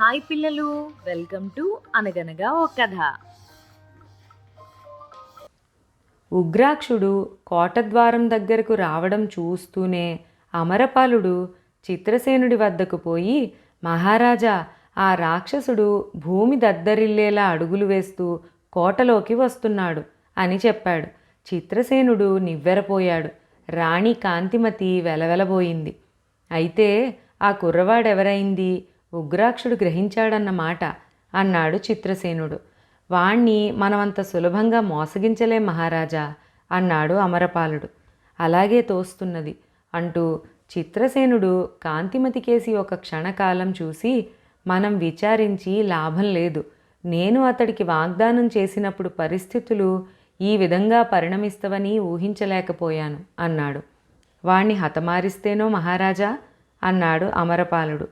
Hi పిల్లలు welcome to అనగనగా ఓ కథ. ఉగ్రాక్షుడు కోటద్వారం దగ్గరకు రావడం చూస్తూనే అమరపాలుడు చిత్రసేనుడి వద్దకు పోయి మహారాజా ఆ రాక్షసుడు భూమి దద్దరిల్లేలా అడుగులు వేస్తూ కోటలోకి వస్తున్నాడు అని చెప్పాడు. చిత్రసేనుడు నివ్వెరపోయాడు. రాణి కాంతిమతి వెలవెలబోయింది. అయితే ఆ కుర్రవాడెవరైంది? ఉగ్రాక్షుడు గ్రహించాడన్నమాట అన్నాడు చిత్రసేనుడు. వాణ్ణి మనమంత సులభంగా మోసగించలే మహారాజా అన్నాడు అమరపాలుడు. అలాగే తోస్తున్నది. అంటూ చిత్రసేనుడు కాంతిమతి కేసి ఒక క్షణకాలం చూసి మనం విచారించి లాభం లేదు. నేను అతడికి వాగ్దానం చేసినప్పుడు పరిస్థితులు ఈ విధంగా పరిణమిస్తవని ఊహించలేకపోయాను అన్నాడు. వాణ్ణి హతమారిస్తేనో మహారాజా అన్నాడు అమరపాలుడు.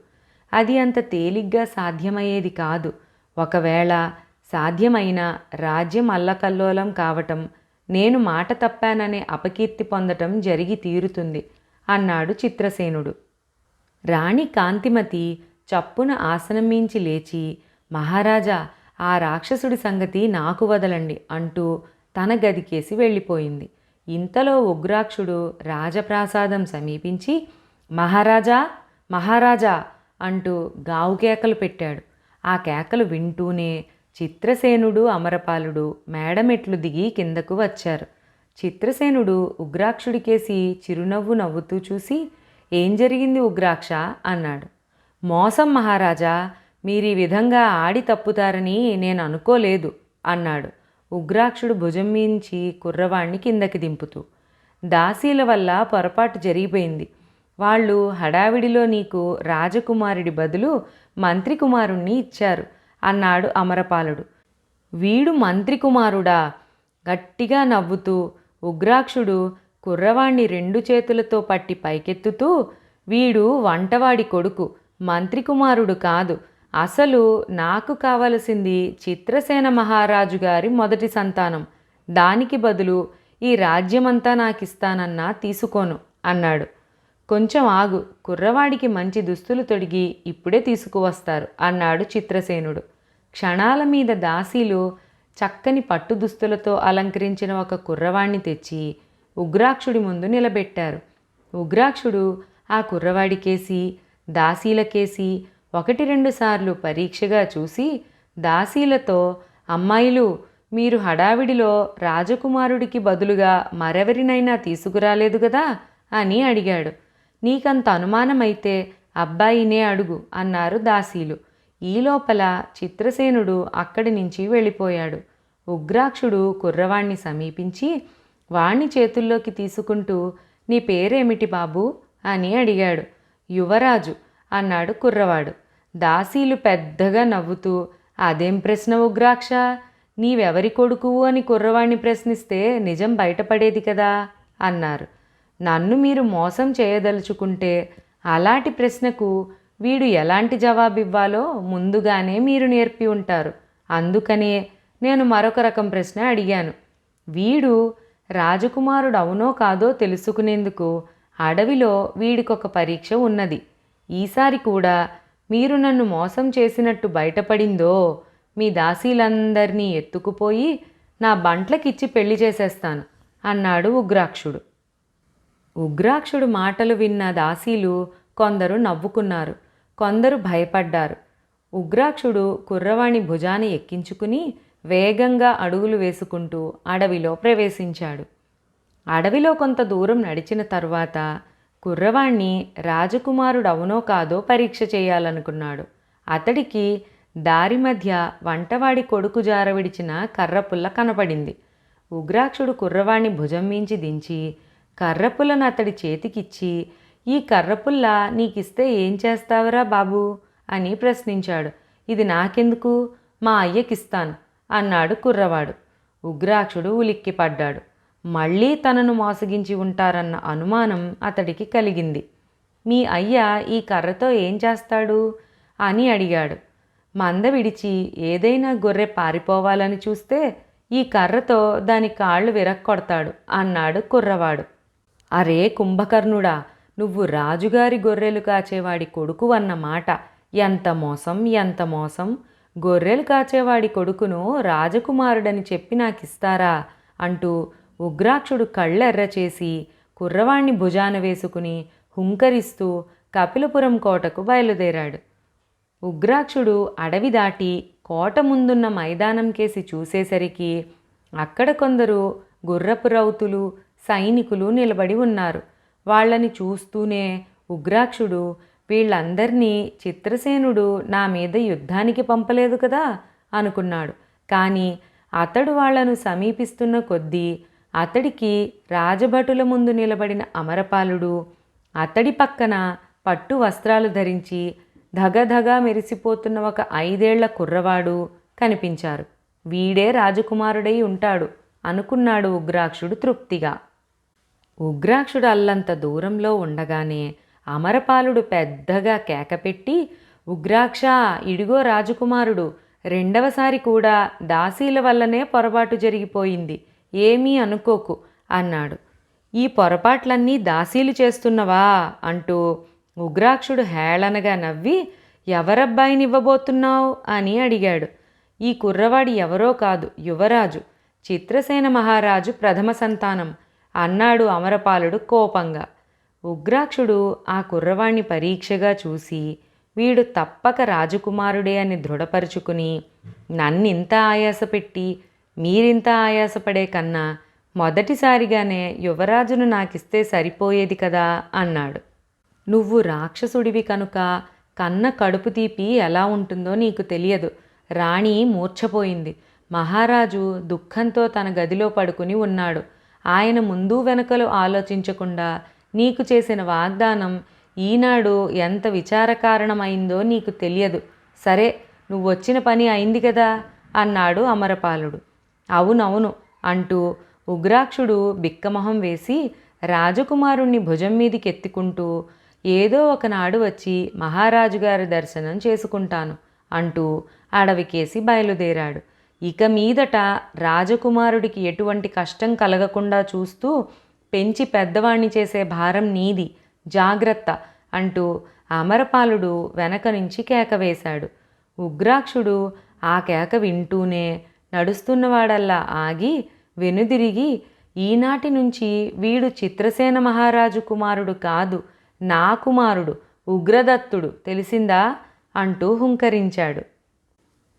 అది అంత తేలిగ్గా సాధ్యమయ్యేది కాదు. ఒకవేళ సాధ్యమైన రాజ్యం అల్లకల్లోలం కావటం నేను మాట తప్పాననే అపకీర్తి పొందటం జరిగి తీరుతుంది అన్నాడు చిత్రసేనుడు. రాణి కాంతిమతి చప్పున ఆసనం మించి లేచి మహారాజా ఆ రాక్షసుడి సంగతి నాకు వదలండి అంటూ తన గదికేసి వెళ్ళిపోయింది. ఇంతలో ఉగ్రాక్షుడు రాజప్రాసాదం సమీపించి మహారాజా మహారాజా అంటూ గావు కేకలు పెట్టాడు. ఆ కేకలు వింటూనే చిత్రసేనుడు అమరపాలుడు మేడమెట్లు దిగి కిందకు వచ్చారు. చిత్రసేనుడు ఉగ్రాక్షుడికేసి చిరునవ్వు నవ్వుతూ చూసి ఏం జరిగింది ఉగ్రాక్ష అన్నాడు. మోసం మహారాజా మీరు ఈ విధంగా ఆడి తప్పుతారని నేను అనుకోలేదు అన్నాడు ఉగ్రాక్షుడు భుజం మించి కుర్రవాణ్ణి కిందకి దింపుతూ. దాసీల వల్ల పొరపాటు జరిగిపోయింది. వాళ్ళు హడావిడిలో నీకు రాజకుమారుడి బదులు మంత్రి కుమారుణ్ణి ఇచ్చారు అన్నాడు అమరపాలుడు. వీడు మంత్రి కుమారుడా గట్టిగా నవ్వుతూ ఉగ్రాక్షుడు కుర్రవాణ్ణి రెండు చేతులతో పట్టి పైకెత్తుతూ వీడు వంటవాడి కొడుకు మంత్రి కుమారుడు కాదు అసలు నాకు కావలసింది చిత్రసేన మహారాజు గారి మొదటి సంతానం. దానికి బదులు ఈ రాజ్యమంతా నాకిస్తానన్నా తీసుకోను అన్నాడు. కొంచెం ఆగు కుర్రవాడికి మంచి దుస్తులు తొడిగి ఇప్పుడే తీసుకువస్తారు అన్నాడు చిత్రసేనుడు. క్షణాల మీద దాసీలు చక్కని పట్టు దుస్తులతో అలంకరించిన ఒక కుర్రవాణ్ణి తెచ్చి ఉగ్రాక్షుడి ముందు నిలబెట్టారు. ఉగ్రాక్షుడు ఆ కుర్రవాడికేసి దాసీలకేసి ఒకటి రెండు సార్లు పరీక్షగా చూసి దాసీలతో అమ్మాయిలు మీరు హడావిడిలో రాజకుమారుడికి బదులుగా మరెవరినైనా తీసుకురాలేదు కదా? అని అడిగాడు. నీకంత అనుమానమైతే అబ్బాయినే అడుగు అన్నారు దాసీలు. ఈ లోపల చిత్రసేనుడు అక్కడి నుంచి వెళ్ళిపోయాడు. ఉగ్రాక్షుడు కుర్రవాణ్ణి సమీపించి వాణ్ణి చేతుల్లోకి తీసుకుంటూ నీ పేరేమిటి బాబు అని అడిగాడు. యువరాజు అన్నాడు కుర్రవాడు. దాసీలు పెద్దగా నవ్వుతూ అదేం ప్రశ్న ఉగ్రాక్ష? నీవెవరి కొడుకువు అని కుర్రవాణ్ణి ప్రశ్నిస్తే నిజం బయటపడేది కదా అన్నారు. నన్ను మీరు మోసం చేయదలుచుకుంటే అలాంటి ప్రశ్నకు వీడు ఎలాంటి జవాబివ్వాలో ముందుగానే మీరు నేర్పి ఉంటారు. అందుకనే నేను మరొక రకం ప్రశ్న అడిగాను. వీడు రాజకుమారుడు అవునో కాదో తెలుసుకునేందుకు అడవిలో వీడికొక పరీక్ష ఉన్నది. ఈసారి కూడా మీరు నన్ను మోసం చేసినట్టు బయటపడిందో మీ దాసీలందరినీ ఎత్తుకుపోయి నా బంట్లకిచ్చి పెళ్ళి చేసేస్తాను అన్నాడు ఉగ్రాక్షుడు. ఉగ్రాక్షుడు మాటలు విన్న దాసీలు కొందరు నవ్వుకున్నారు కొందరు భయపడ్డారు. ఉగ్రాక్షుడు కుర్రవాణి భుజాన్ని ఎక్కించుకుని వేగంగా అడుగులు వేసుకుంటూ అడవిలో ప్రవేశించాడు. అడవిలో కొంత దూరం నడిచిన తర్వాత కుర్రవాణ్ణి రాజకుమారుడు అవునో కాదో పరీక్ష చేయాలనుకున్నాడు. అతడికి దారి మధ్య వంటవాడి కొడుకు జారవిడిచిన కర్రపుల్ల కనపడింది. ఉగ్రాక్షుడు కుర్రవాణ్ణి భుజం మించి దించి కర్రపుల్లను అతడి చేతికిచ్చి ఈ కర్రపుల్ల నీకిస్తే ఏం చేస్తావురా బాబు అని ప్రశ్నించాడు. ఇది నాకెందుకు? మా అయ్యకిస్తాను అన్నాడు కుర్రవాడు. ఉగ్రాక్షుడు ఉలిక్కిపడ్డాడు. మళ్ళీ తనను మోసగించి ఉంటారన్న అనుమానం అతడికి కలిగింది. మీ అయ్య ఈ కర్రతో ఏం చేస్తాడు అని అడిగాడు. మంద విడిచి ఏదైనా గొర్రె పారిపోవాలని చూస్తే ఈ కర్రతో దాని కాళ్ళు విరక్కొడతాడు అన్నాడు కుర్రవాడు. అరే కుంభకర్ణుడా నువ్వు రాజుగారి గొర్రెలు కాచేవాడి కొడుకు అన్న మాట. ఎంత మోసం ఎంత మోసం. గొర్రెలు కాచేవాడి కొడుకును రాజకుమారుడని చెప్పి నాకిస్తారా? అంటూ ఉగ్రాక్షుడు కళ్ళెర్ర చేసి కుర్రవాణ్ణి భుజాన వేసుకుని హుంకరిస్తూ కపిలపురం కోటకు బయలుదేరాడు. ఉగ్రాక్షుడు అడవి దాటి కోట ముందున్న మైదానం కేసి చూసేసరికి అక్కడ కొందరు గుర్రపు రౌతులు సైనికులు నిలబడి ఉన్నారు. వాళ్ళని చూస్తూనే ఉగ్రాక్షుడు వీళ్ళందరినీ చిత్రసేనుడు నా మీద యుద్ధానికి పంపలేదు కదా అనుకున్నాడు. కానీ అతడు వాళ్ళను సమీపిస్తున్న కొద్దీ అతడికి రాజభటుల ముందు నిలబడిన అమరపాలుడు అతడి పక్కన పట్టు వస్త్రాలు ధరించి ధగధగా మెరిసిపోతున్న ఒక ఐదేళ్ళ కుర్రవాడు కనిపించారు. వీడే రాజకుమారుడై ఉంటాడు అనుకున్నాడు ఉగ్రాక్షుడు తృప్తిగా. ఉగ్రాక్షుడు అల్లంత దూరంలో ఉండగానే అమరపాలుడు పెద్దగా కేకపెట్టి ఉగ్రాక్ష ఇడిగో రాజకుమారుడు రెండవసారి కూడా దాసీల వల్లనే పొరపాటు జరిగిపోయింది ఏమీ అనుకోకు అన్నాడు. ఈ పొరపాట్లన్నీ దాసీలు చేస్తున్నవా? అంటూ ఉగ్రాక్షుడు హేళనగా నవ్వి ఎవరబ్బాయినివ్వబోతున్నావు? అని అడిగాడు. ఈ కుర్రవాడి ఎవరో కాదు యువరాజు చిత్రసేన మహారాజు ప్రథమ సంతానం అన్నాడు అమరపాలుడు కోపంగా. ఉగ్రాక్షుడు ఆ కుర్రవాణ్ణి పరీక్షగా చూసి వీడు తప్పక రాజకుమారుడే అని దృఢపరుచుకుని నన్నింత ఆయాసపెట్టి మీరింత ఆయాసపడే కన్నా మొదటిసారిగానే యువరాజును నాకిస్తే సరిపోయేది కదా అన్నాడు. నువ్వు రాక్షసుడివి కనుక కన్న కడుపు తీపి ఎలా ఉంటుందో నీకు తెలియదు. రాణి మూర్ఛపోయింది. మహారాజు దుఃఖంతో తన గదిలో పడుకుని ఉన్నాడు. ఆయన ముందు వెనకలు ఆలోచించకుండా నీకు చేసిన వాగ్దానం ఈనాడు ఎంత విచారకారణమైందో నీకు తెలియదు. సరే నువ్వు వచ్చిన పని అయింది కదా అన్నాడు అమరపాలుడు. అవునవును అంటూ ఉగ్రాక్షుడు బిక్కమొహం వేసి రాజకుమారుణ్ణి భుజం మీదికి ఎత్తుకుంటూ ఏదో ఒకనాడు వచ్చి మహారాజు గారి దర్శనం చేసుకుంటాను అంటూ అడవికేసి బయలుదేరాడు. ఇక మీదట రాజకుమారుడికి ఎటువంటి కష్టం కలగకుండా చూస్తూ పెంచి పెద్దవాణ్ణి చేసే భారం నీది జాగ్రత్త అంటూ అమరపాలుడు వెనక నుంచి కేక వేశాడు. ఉగ్రాక్షుడు ఆ కేక వింటూనే నడుస్తున్నవాడల్లా ఆగి వెనుదిరిగి ఈనాటి నుంచి వీడు చిత్రసేన మహారాజు కుమారుడు కాదు నా కుమారుడు ఉగ్రదత్తుడు తెలిసిందా? అంటూ హుంకరించాడు.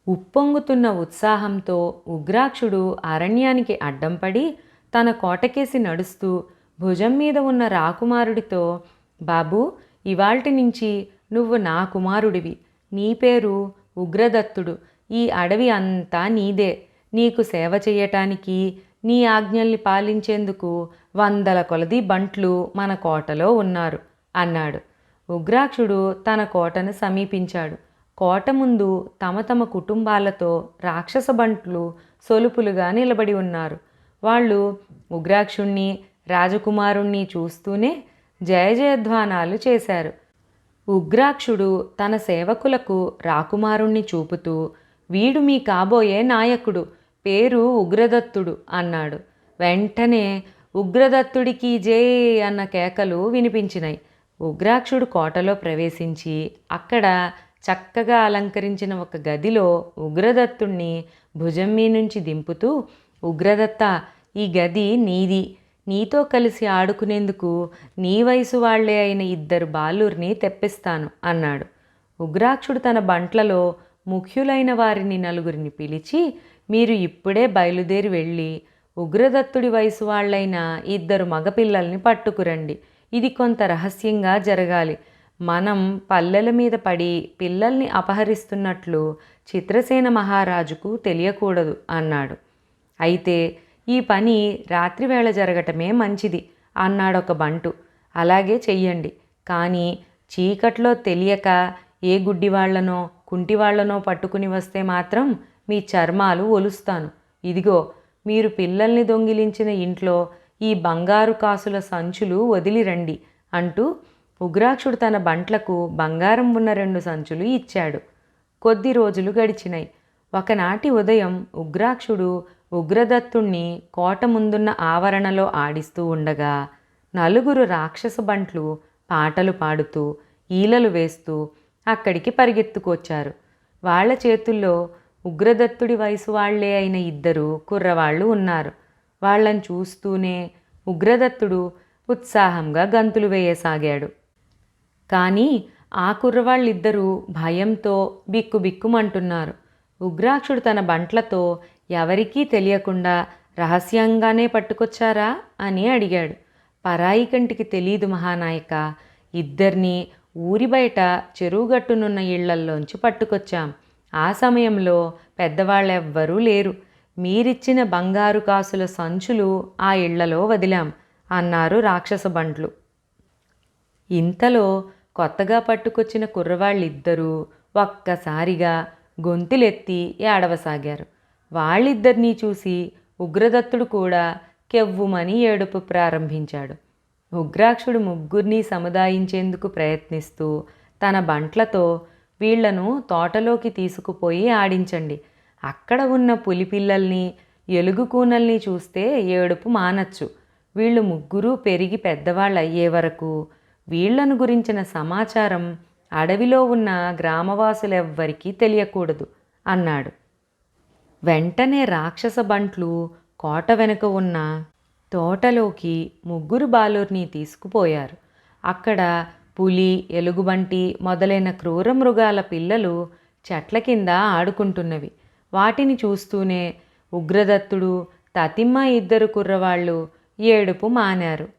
ఉప్పొంగుతున్న ఉత్సాహంతో ఉగ్రాక్షుడు అరణ్యానికి అడ్డం పడి తన కోటకేసి నడుస్తూ భుజం మీద ఉన్న రాకుమారుడితో బాబూ ఇవాల్టి నుంచి నువ్వు నా కుమారుడివి. నీ పేరు ఉగ్రదత్తుడు. ఈ అడవి అంతా నీదే. నీకు సేవ చేయటానికి నీ ఆజ్ఞల్ని పాలించేందుకు వందల కొలది బంట్లు మన కోటలో ఉన్నారు అన్నాడు. ఉగ్రాక్షుడు తన కోటను సమీపించాడు. కోట ముందు తమ తమ కుటుంబాలతో రాక్షస బంట్లు సొలుపులుగా నిలబడి ఉన్నారు. వాళ్ళు ఉగ్రాక్షుణ్ణి రాజకుమారుణ్ణి చూస్తూనే జయజయధ్వానాలు చేశారు. ఉగ్రాక్షుడు తన సేవకులకు రాకుమారుణ్ణి చూపుతూ వీడు మీ కాబోయే నాయకుడు పేరు ఉగ్రదత్తుడు అన్నాడు. వెంటనే ఉగ్రదత్తుడికి జే అన్న కేకలు వినిపించినాయి ఉగ్రాక్షుడు కోటలో ప్రవేశించి అక్కడ చక్కగా అలంకరించిన ఒక గదిలో ఉగ్రదత్తుణ్ణి భుజం మీ నుంచి దింపుతూ ఉగ్రదత్త ఈ గది నీది. నీతో కలిసి ఆడుకునేందుకు నీ వయసు వాళ్ళే అయిన ఇద్దరు బాలుర్ని తెప్పిస్తాను అన్నాడు. ఉగ్రాక్షుడు తన బంట్లలో ముఖ్యులైన వారిని నలుగురిని పిలిచి మీరు ఇప్పుడే బయలుదేరి వెళ్ళి ఉగ్రదత్తుడి వయసు వాళ్ళైన ఇద్దరు మగపిల్లల్ని పట్టుకురండి. ఇది కొంత రహస్యంగా జరగాలి. మనం పల్లెల మీద పడి పిల్లల్ని అపహరిస్తున్నట్లు చిత్రసేన మహారాజుకు తెలియకూడదు అన్నాడు. అయితే ఈ పని రాత్రివేళ జరగటమే మంచిది అన్నాడొక బంటు. అలాగే చెయ్యండి. కానీ చీకట్లో తెలియక ఏ గుడ్డివాళ్ళనో కుంటివాళ్ళనో పట్టుకుని వస్తే మాత్రం మీ చర్మాలు ఒలుస్తాను. ఇదిగో మీరు పిల్లల్ని దొంగిలించిన ఇంట్లో ఈ బంగారు కాసుల సంచులు వదిలిరండి అంటూ ఉగ్రాక్షుడు తన బంట్లకు బంగారం ఉన్న రెండు సంచులు ఇచ్చాడు. కొద్ది రోజులు గడిచినాయి. ఒకనాటి ఉదయం ఉగ్రాక్షుడు ఉగ్రదత్తుణ్ణి కోట ముందున్న ఆవరణలో ఆడిస్తూ ఉండగా నలుగురు రాక్షస బంట్లు పాటలు పాడుతూ ఈలలు వేస్తూ అక్కడికి పరిగెత్తుకొచ్చారు. వాళ్ళ చేతుల్లో ఉగ్రదత్తుడి వయసు వాళ్ళే అయిన ఇద్దరు కుర్రవాళ్ళు ఉన్నారు. వాళ్ళని చూస్తూనే ఉగ్రదత్తుడు ఉత్సాహంగా గంతులు వేయసాగాడు. కానీ ఆ కుర్రవాళ్ళిద్దరూ భయంతో బిక్కుబిక్కుమంటున్నారు. ఉగ్రాక్షుడు తన బంట్లతో ఎవరికీ తెలియకుండా రహస్యంగానే పట్టుకొచ్చారా అని అడిగాడు. పరాయి కంటికి తెలీదు మహానాయక ఇద్దరిని ఊరి బయట చెరువుగట్టునున్న ఇళ్ళల్లోంచి పట్టుకొచ్చాం. ఆ సమయంలో పెద్దవాళ్ళెవ్వరూ లేరు. మీరిచ్చిన బంగారు కాసుల సంచులు ఆ ఇళ్ళలో వదిలాం అన్నారు రాక్షస బంట్లు ఇంతలో కొత్తగా పట్టుకొచ్చిన కుర్రవాళ్ళిద్దరూ ఒక్కసారిగా గొంతులెత్తి ఏడవసాగారు. వాళ్ళిద్దరినీ చూసి ఉగ్రదత్తుడు కూడా కెవ్వుమని ఏడుపు ప్రారంభించాడు. ఉగ్రాక్షుడు ముగ్గురిని సముదాయించేందుకు ప్రయత్నిస్తూ తన బంట్లతో వీళ్ళను తోటలోకి తీసుకుపోయి ఆడించండి. అక్కడ ఉన్న పులిపిల్లల్ని ఎలుగు కూనల్ని చూస్తే ఏడుపు మానచ్చు. వీళ్ళు ముగ్గురు పెరిగి పెద్దవాళ్ళు అయ్యే వరకు వీళ్ళను గురించిన సమాచారం అడవిలో ఉన్న గ్రామవాసులెవ్వరికీ తెలియకూడదు అన్నాడు. వెంటనే రాక్షస బంట్లు కోట వెనుక ఉన్న తోటలోకి ముగ్గురు బాలుర్ని తీసుకుపోయారు. అక్కడ పులి ఎలుగుబంటి మొదలైన క్రూర మృగాల పిల్లలు చెట్ల కింద ఆడుకుంటున్నవి. వాటిని చూస్తూనే ఉగ్రదత్తుడు తతిమ్మ ఇద్దరు కుర్రవాళ్ళు ఏడుపు మానారు.